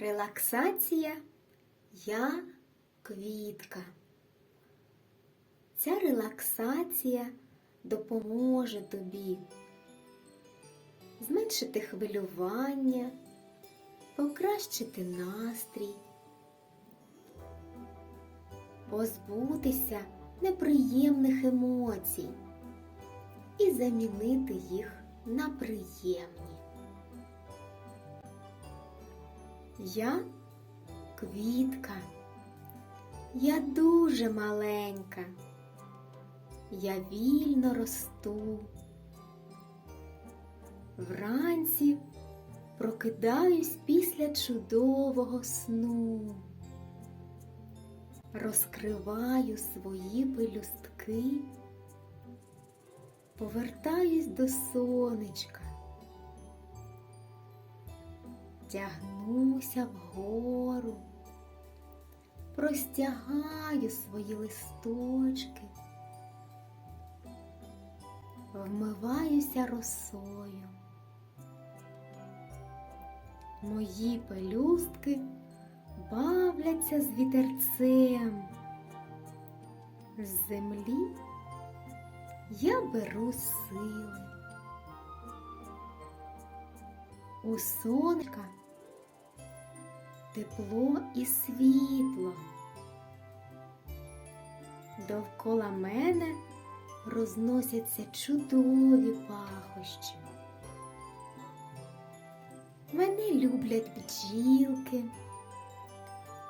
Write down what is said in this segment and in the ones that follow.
Релаксація Я квітка. Ця релаксація допоможе тобі зменшити хвилювання, покращити настрій, позбутися неприємних емоцій і замінити їх на приємні. Я квітка. Я дуже маленька. Я вільно росту. Вранці прокидаюсь після чудового сну. Розкриваю свої пелюстки, повертаюсь до сонечка. Тягнуся вгору, простягаю свої листочки, вмиваюся росою. Мої пелюстки бавляться з вітерцем. З землі я беру сили. У сонечка тепло і світло. Довкола мене розносяться чудові пахощі. Мене люблять бджілки,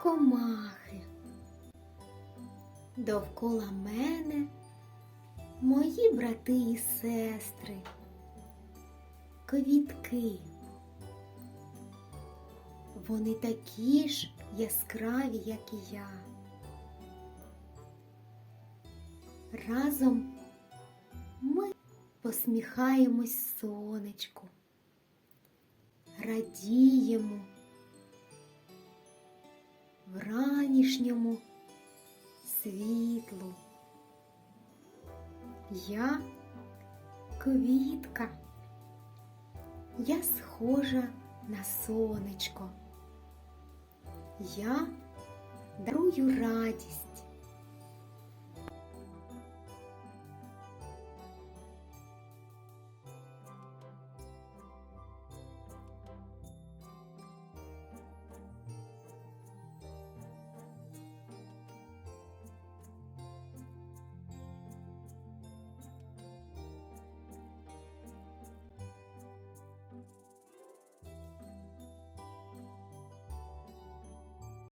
комахи. Довкола мене мої брати і сестри, квітки. Вони такі ж яскраві, як і я. Разом ми посміхаємось сонечку, радіємо вранішньому світлу. Я квітка, я схожа на сонечко. Я дарую радість